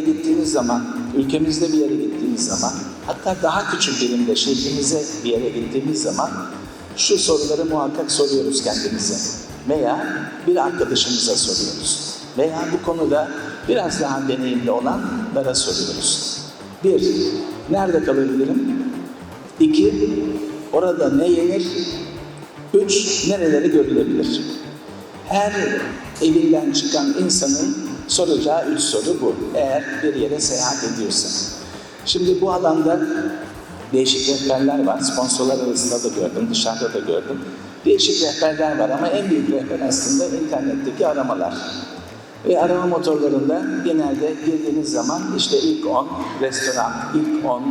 gittiğimiz zaman, ülkemizde bir yere gittiğimiz zaman, hatta daha küçük birimde şehrimize bir yere gittiğimiz zaman şu soruları muhakkak soruyoruz kendimize. Veya bir arkadaşımıza soruyoruz. Veya bu konuda biraz daha deneyimli olanlara soruyoruz. Bir, nerede kalabilirim? İki, orada ne yenir? Üç, nereleri görülebilir? Her evinden çıkan insanın soracağı üç soru bu. Eğer bir yere seyahat ediyorsa. Şimdi bu alanda değişik rehberler var. Sponsorlar arasında da gördüm, dışarıda da gördüm. Değişik rehberler var ama en büyük rehber aslında internetteki aramalar. Ve arama motorlarında genelde girdiğiniz zaman işte ilk 10 restoran, ilk 10,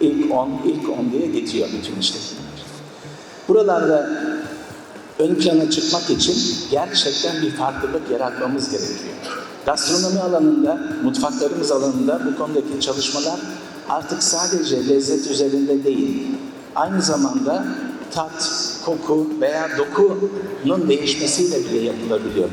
ilk 10, ilk 10 diye geçiyor bütün işletmeler. Buralarda ön plana çıkmak için gerçekten bir farklılık yaratmamız gerekiyor. Gastronomi alanında, mutfaklarımız alanında bu konudaki çalışmalar artık sadece lezzet üzerinde değil, aynı zamanda tat, koku veya dokunun değişmesiyle bile yapılabiliyor.